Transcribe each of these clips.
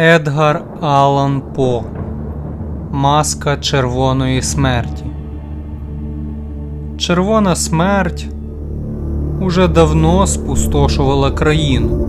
Едгар Аллан По Маска червоної смерті. Червона смерть уже давно спустошувала країну.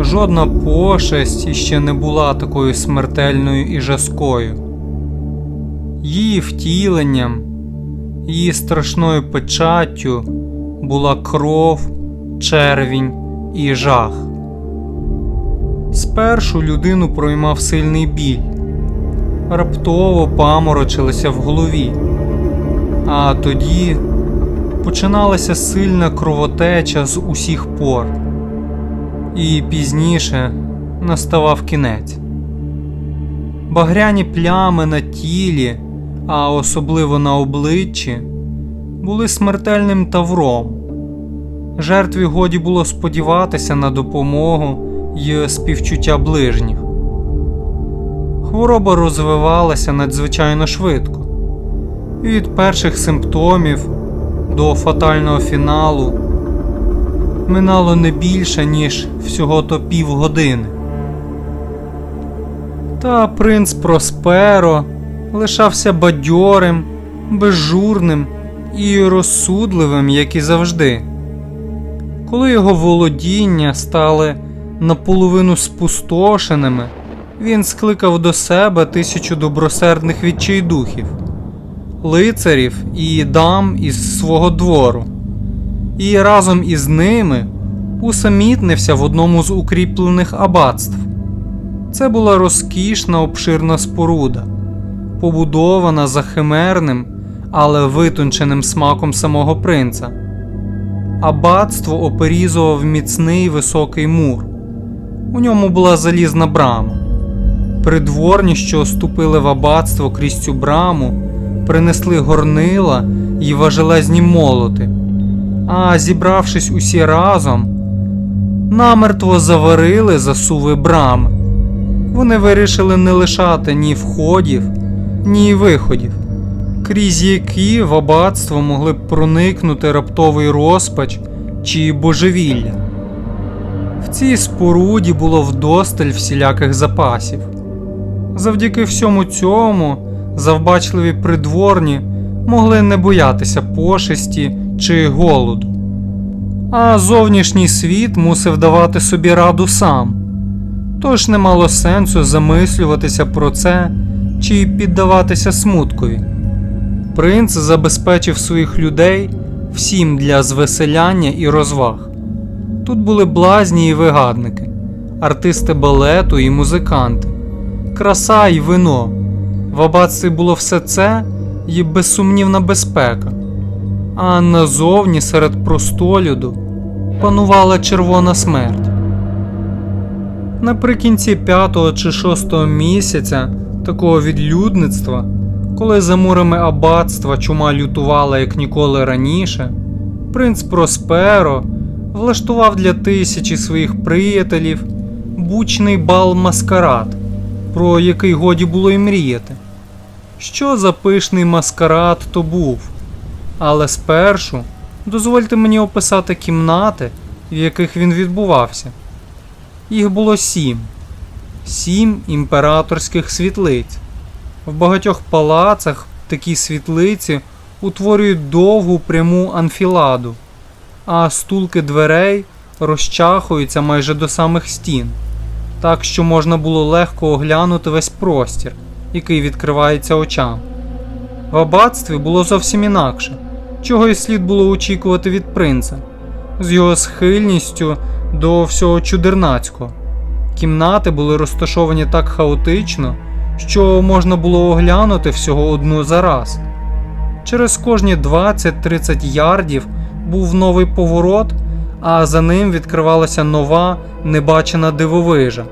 Жодна пошесть іще не була такою смертельною і жаскою. Її втіленням, її страшною печаттю була кров, червінь і жах. Спершу людину проймав сильний біль, раптово паморочилося в голові, а тоді починалася сильна кровотеча з усіх пор, і пізніше наставав кінець. Багряні плями на тілі, а особливо на обличчі, були смертельним тавром. Жертві годі було сподіватися на допомогу й співчуття ближніх. Хвороба розвивалася надзвичайно швидко. Від перших симптомів до фатального фіналу минало не більше, ніж всього то півгодини. Та принц Просперо лишався бадьорим, безжурним і розсудливим, як і завжди. Коли його володіння стали наполовину спустошеними, він скликав до себе тисячу добросердних відчайдухів, лицарів і дам із свого двору, і разом із ними усамітнився в одному з укріплених аббатств. Це була розкішна обширна споруда, побудована за химерним, але витонченим смаком самого принца. Аббатство оперізував міцний високий мур. У ньому була залізна брама. Придворні, що ступили в аббатство крізь цю браму, принесли горнила й важелезні молоти, а зібравшись усі разом, намертво заварили засуви брами. Вони вирішили не лишати ні входів, ні виходів, крізь які в аббатство могли б проникнути раптовий розпач чи божевілля. В цій споруді було вдосталь всіляких запасів. Завдяки всьому цьому завбачливі придворні могли не боятися пошесті чи голоду. А зовнішній світ мусив давати собі раду сам. Тож не мало сенсу замислюватися про це чи піддаватися смуткові. Принц забезпечив своїх людей всім для звеселяння і розваг. Тут були блазні і вигадники, артисти балету і музиканти, краса і вино. В аббатстві було все це і безсумнівна безпека. А назовні серед простолюду панувала червона смерть. Наприкінці п'ятого чи шостого місяця такого відлюдництва, коли за мурами аббатства чума лютувала як ніколи раніше, принц Просперо влаштував для тисячі своїх приятелів бучний бал маскарад, про який годі було й мріяти. Що за пишний маскарад то був? Але спершу дозвольте мені описати кімнати, в яких він відбувався. Їх було сім, сім імператорських світлиць. В багатьох палацах такі світлиці утворюють довгу пряму анфіладу, а стулки дверей розчахуються майже до самих стін, так що можна було легко оглянути весь простір, який відкривається очам. В аббатстві було зовсім інакше, чого й слід було очікувати від принца, з його схильністю до всього чудернацького. Кімнати були розташовані так хаотично, що можна було оглянути всього одну за раз. Через кожні 20-30 ярдів був новий поворот, а за ним відкривалася нова небачена дивовижа.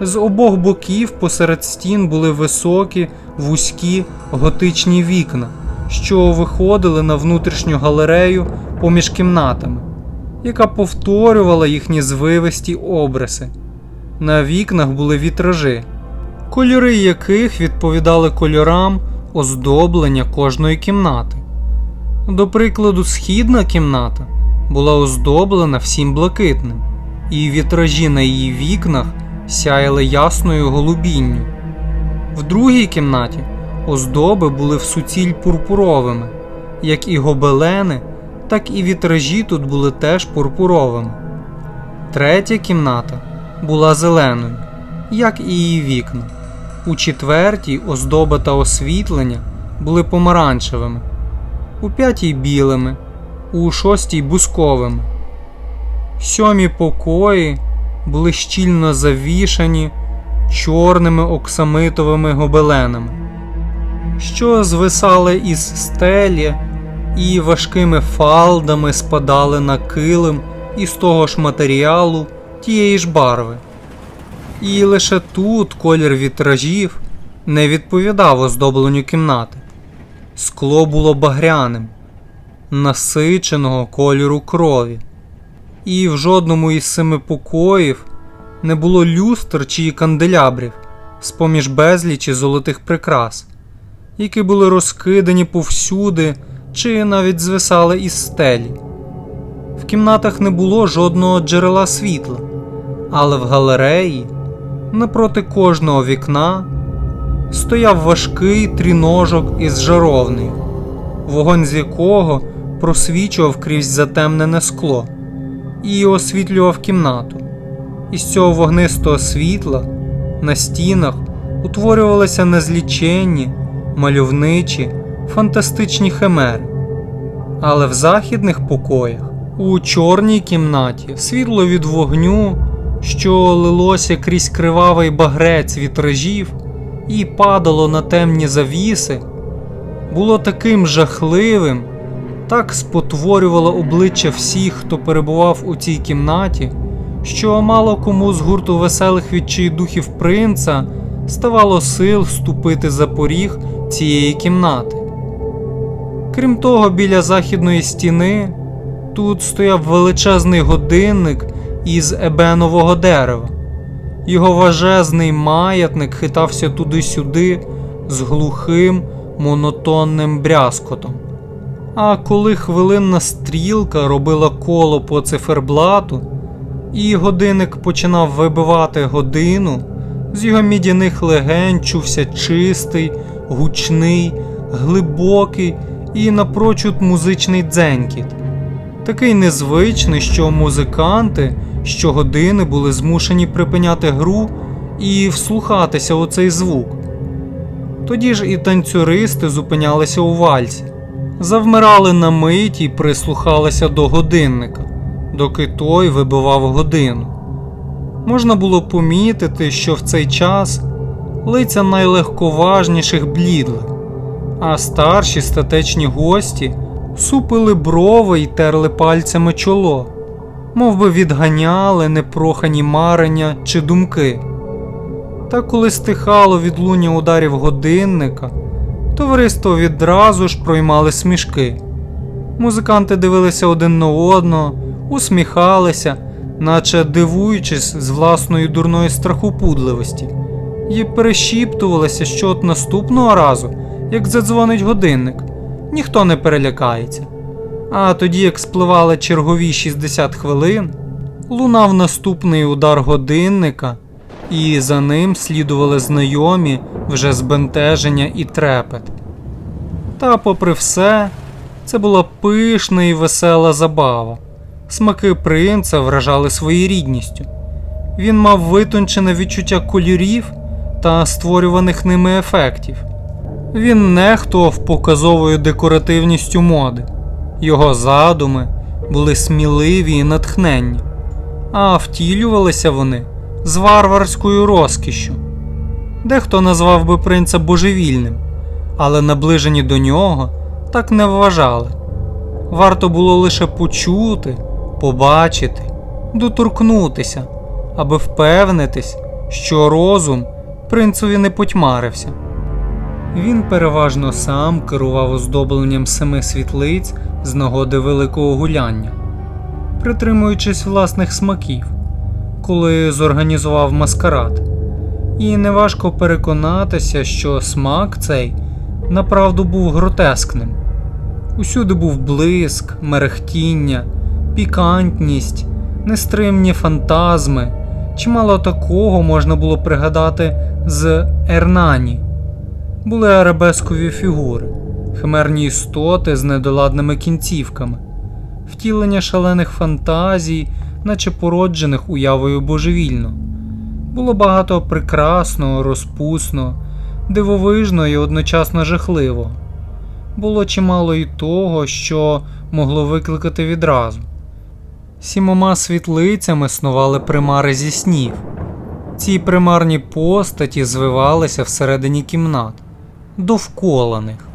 З обох боків посеред стін були високі, вузькі готичні вікна, що виходили на внутрішню галерею поміж кімнатами, яка повторювала їхні звивисті обриси. На вікнах були вітражі, кольори яких відповідали кольорам оздоблення кожної кімнати. До прикладу, східна кімната була оздоблена всім блакитним, і вітражі на її вікнах сяяли ясною голубінню. В другій кімнаті оздоби були в суціль пурпуровими, як і гобелени, так і вітражі тут були теж пурпуровими. Третя кімната була зеленою, як і її вікна. У четвертій оздоба та освітлення були помаранчевими, у п'ятій білими, у шостій бусковими. Сьомі покої були щільно завішані чорними оксамитовими гобеленами, що звисали із стелі і важкими фалдами спадали на килим із того ж матеріалу тієї ж барви. І лише тут колір вітражів не відповідав оздобленню кімнати. Скло було багряним, насиченого кольору крові, і в жодному із семи покоїв не було люстр чи канделябрів з поміж безлічі золотих прикрас, які були розкидані повсюди чи навіть звисали із стелі. В кімнатах не було жодного джерела світла, але в галереї, напроти кожного вікна, стояв важкий тріножок із жаровнею, вогонь з якого просвічував крізь затемнене скло і освітлював кімнату. Із цього вогнистого світла на стінах утворювалися незліченні, мальовничі, фантастичні химери. Але в західних покоях, у чорній кімнаті, світло від вогню, що лилося крізь кривавий багрець вітражів і падало на темні завіси, було таким жахливим, так спотворювало обличчя всіх, хто перебував у цій кімнаті, що мало кому з гурту веселих відчайдухів принца ставало сил ступити за поріг цієї кімнати. Крім того, біля західної стіни тут стояв величезний годинник із ебенового дерева. Його важезний маятник хитався туди-сюди з глухим монотонним брязкотом. А коли хвилинна стрілка робила коло по циферблату, і годинник починав вибивати годину, з його мідяних легень чувся чистий, гучний, глибокий і напрочуд музичний дзенькіт. Такий незвичний, що музиканти щогодини були змушені припиняти гру і вслухатися у цей звук. Тоді ж і танцюристи зупинялися у вальсі, завмирали на мить і прислухалися до годинника, доки той вибивав годину. Можна було помітити, що в цей час лиця найлегковажніших блідли, а старші статечні гості супили брови й терли пальцями чоло, мов би відганяли непрохані марення чи думки. Та коли стихало відлуння ударів годинника, товариство відразу ж проймали смішки. Музиканти дивилися один на одного, усміхалися, наче дивуючись з власної дурної страхопудливості, і перешіптувалися, що от наступного разу, як задзвонить годинник, ніхто не перелякається. А тоді, як спливали чергові 60 хвилин, лунав наступний удар годинника, і за ним слідували знайомі вже збентеження і трепет. Та, попри все, це була пишна і весела забава. Смаки принца вражали своєрідністю. Він мав витончене відчуття кольорів та створюваних ними ефектів. Він нехтував показовою декоративністю моди. Його задуми були сміливі і натхненні, а втілювалися вони з варварською розкішшю. Дехто назвав би принца божевільним, але наближені до нього так не вважали. Варто було лише почути, побачити, доторкнутися, аби впевнитись, що розум принцові не потьмарився. Він переважно сам керував оздобленням семи світлиць з нагоди великого гуляння, притримуючись власних смаків, коли зорганізував маскарад. І неважко переконатися, що смак цей направду був гротескним. Усюди був блиск, мерехтіння, пікантність, нестримні фантазми, Чимало такого можна було пригадати з Ернані. Були арабескові фігури, химерні істоти з недоладними кінцівками, втілення шалених фантазій, наче породжених уявою божевільно. Було багато прекрасного, розпусного, дивовижного і одночасно жахливого. Було чимало і того, що могло викликати відразу. Сімома світлицями снували примари зі снів. Ці примарні постаті звивалися всередині кімнат, довкола них,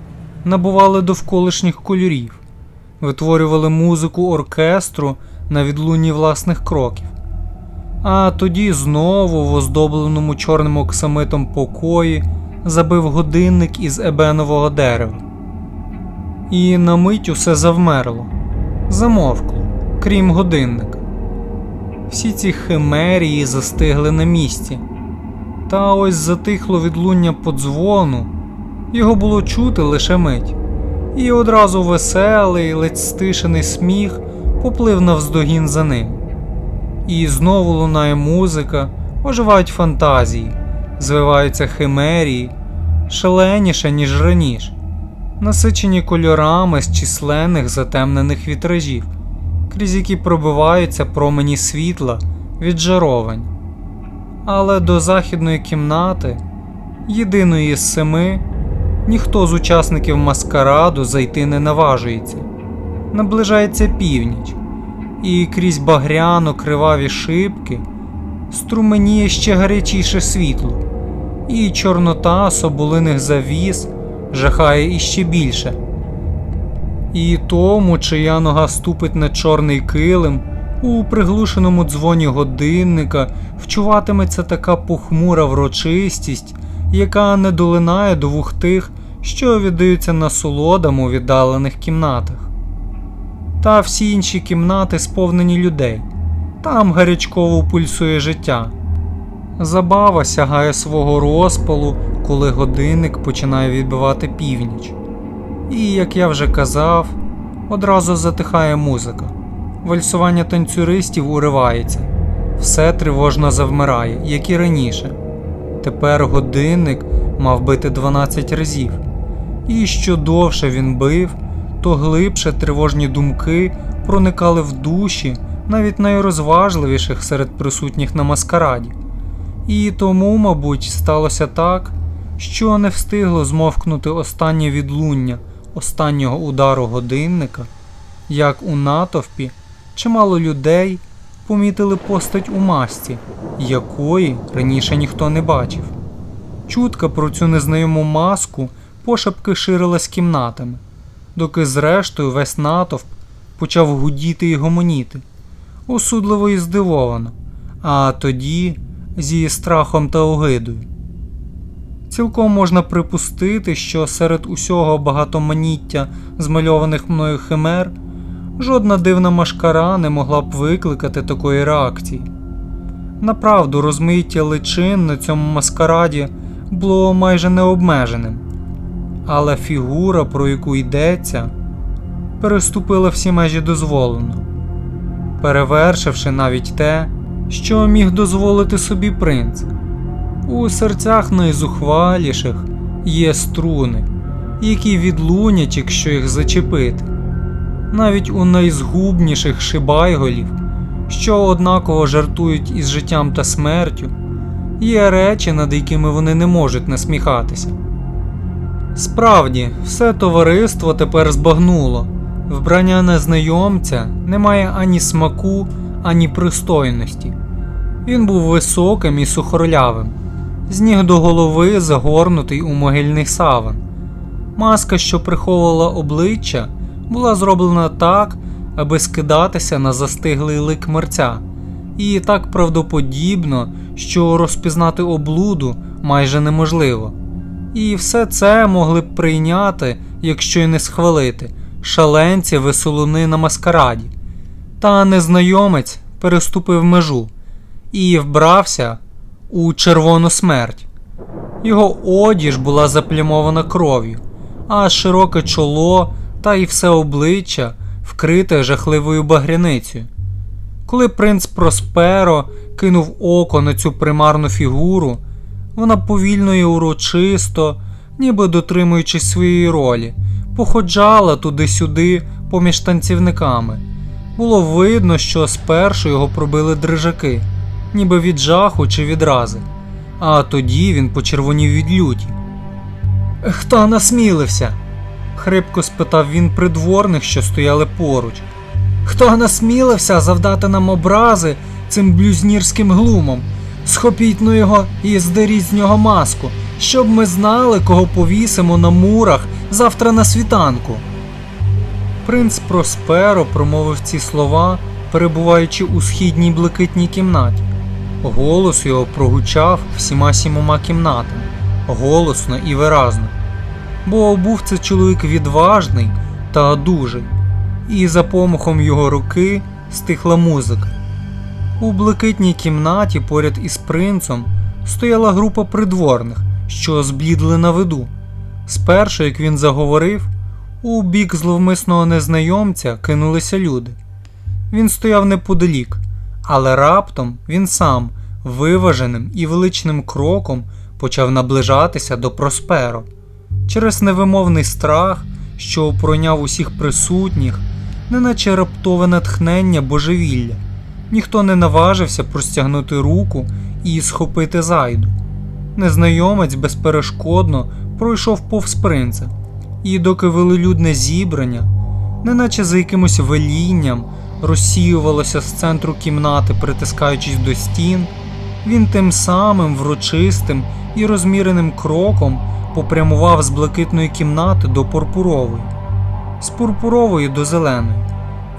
набували довколишніх кольорів, витворювали музику оркестру на відлунні власних кроків. А тоді знову в оздобленому чорним оксамитом покої забив годинник із ебенового дерева. І на мить усе завмерло, замовкло, крім годинника. Всі ці химерії застигли на місці. Та ось затихло відлуння подзвону, його було чути лише мить, і одразу веселий, ледь стишений сміх поплив навздогін за ним. І знову лунає музика, оживають фантазії, звиваються химерії, шаленіше, ніж раніше, насичені кольорами з численних затемнених вітражів, крізь які пробиваються промені світла від жаровань. Але до західної кімнати, єдиної з семи, ніхто з учасників маскараду зайти не наважується. Наближається північ і крізь багряно криваві шибки струменіє ще гарячіше світло, і чорнота соболиних завіс жахає іще більше. І тому, чия нога ступить на чорний килим, у приглушеному дзвоні годинника вчуватиметься така похмура врочистість, яка не долинає до вух тих, що віддаються насолодам у віддалених кімнатах та всі інші кімнати сповнені людей. Там гарячково пульсує життя. Забава сягає свого розпалу, коли годинник починає відбивати північ. І, як я вже казав, одразу затихає музика. Вальсування танцюристів уривається, все тривожно завмирає, як і раніше. Тепер годинник мав бити 12 разів, і що довше він бив, то глибше тривожні думки проникали в душі навіть найрозважливіших серед присутніх на маскараді. І тому, мабуть, сталося так, що не встигло змовкнути останнє відлуння останнього удару годинника, як у натовпі чимало людей помітили постать у масці, якої раніше ніхто не бачив. Чутка про цю незнайому маску пошепки ширилась кімнатами доки зрештою весь натовп почав гудіти і гомоніти, осудливо і здивовано, а тоді з її страхом та огидою. Цілком можна припустити, що серед усього багатоманіття змальованих мною химер жодна дивна машкара не могла б викликати такої реакції. Направду, розмиття личин на цьому маскараді було майже необмеженим але фігура, про яку йдеться, переступила всі межі дозволено, перевершивши навіть те, що міг дозволити собі принц. У серцях найзухваліших є струни, які відлунять, якщо їх зачепити. Навіть у найзгубніших шибайголів, що однаково жартують із життям та смертю, є речі, над якими вони не можуть насміхатися. Справді, все товариство тепер збагнуло. Вбрання незнайомця не має ані смаку, ані пристойності. Він був високим і сухорлявим, з ніг до голови загорнутий у могильний саван. Маска, що приховувала обличчя, була зроблена так, аби скидатися на застиглий лик мерця, і так правдоподібно, що розпізнати облуду майже неможливо. І все це могли б прийняти, якщо й не схвалити, шаленці веселуни на маскараді. Та незнайомець переступив межу і вбрався у червону смерть. Його одіж була заплямована кров'ю, а широке чоло та й все обличчя вкрите жахливою багряницею. Коли принц Просперо кинув око на цю примарну фігуру, вона повільно і урочисто, ніби дотримуючись своєї ролі, походжала туди-сюди поміж танцівниками. Було видно, що спершу його пробили дрижаки, ніби від жаху чи відрази, а тоді він почервонів від люті. Хто насмілився? Хрипко спитав він придворних, що стояли поруч. Хто насмілився завдати нам образи цим блюзнірським глумом? Схопіть ну його і здеріть з нього маску, щоб ми знали, кого повісимо на мурах завтра на світанку. Принц Просперо промовив ці слова, перебуваючи у східній блакитній кімнаті. Голос його прогучав всіма сімома кімнатами, голосно і виразно. Бо був це чоловік відважний та дужий, і за помахом його руки стихла музика. У блакитній кімнаті поряд із принцем стояла група придворних, що зблідли на виду. Спершу, як він заговорив, у бік зловмисного незнайомця кинулися люди. Він стояв неподалік, але раптом він сам виваженим і величним кроком почав наближатися до Просперо. Через невимовний страх, що пройняв усіх присутніх, неначе раптове натхнення божевілля. Ніхто не наважився простягнути руку і схопити зайду. Незнайомець безперешкодно пройшов повз принца, і доки велелюдне зібрання, неначе за якимось велінням, розсіювалося з центру кімнати, притискаючись до стін, він тим самим врочистим і розміреним кроком попрямував з блакитної кімнати до пурпурової, з пурпурової до зеленої,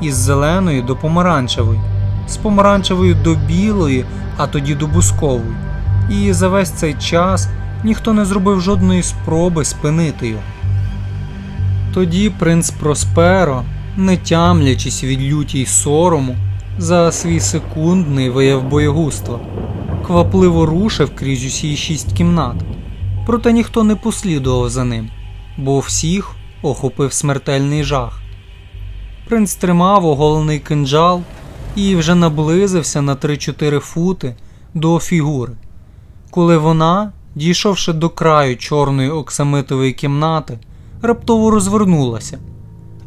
і з зеленої до помаранчевої, з помаранчевої до білої, а тоді до бускової. І за весь цей час ніхто не зробив жодної спроби спинити його. Тоді принц Просперо, не тямлячись від люті й сорому, за свій секундний вияв боєгуства, квапливо рушив крізь усі шість кімнат. Проте ніхто не послідував за ним, бо всіх охопив смертельний жах. Принц тримав оголений кинджал і вже наблизився на 3-4 фути до фігури, коли вона, дійшовши до краю чорної оксамитової кімнати, раптово розвернулася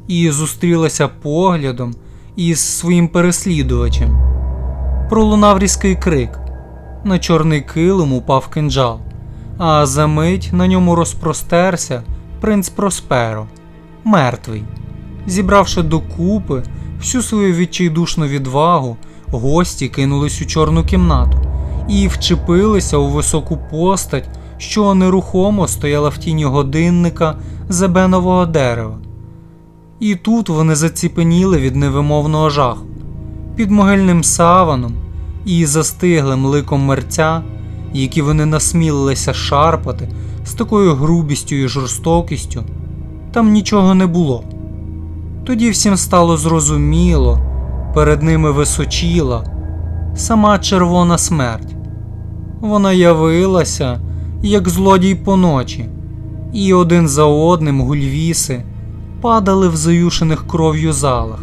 і зустрілася поглядом із своїм переслідувачем. Пролунав різкий крик. На чорний килим упав кинджал, а за мить на ньому розпростерся принц Просперо, мертвий. Зібравши докупи всю свою відчайдушну відвагу, гості кинулись у чорну кімнату і вчепилися у високу постать, що нерухомо стояла в тіні годинника зебенового дерева. І тут вони заціпеніли від невимовного жаху. Під могильним саваном і застиглим ликом мерця, які вони насмілилися шарпати з такою грубістю і жорстокістю, там нічого не було. Тоді всім стало зрозуміло, перед ними височіла сама червона смерть. Вона явилася, як злодій поночі, і один за одним гульвіси падали в заюшених кров'ю залах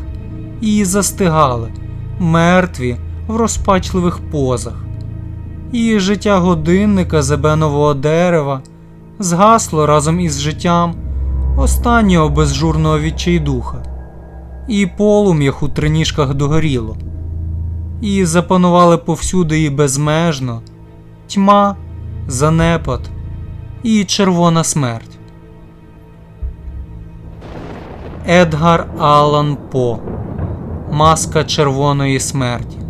і застигали, мертві в розпачливих позах. І життя годинника зебенового дерева згасло разом із життям останнього безжурного відчайдуха, і полум'ях у триніжках догоріло, і запанували повсюди і безмежно тьма, занепад і червона смерть. Едгар Аллан По. Маска червоної смерті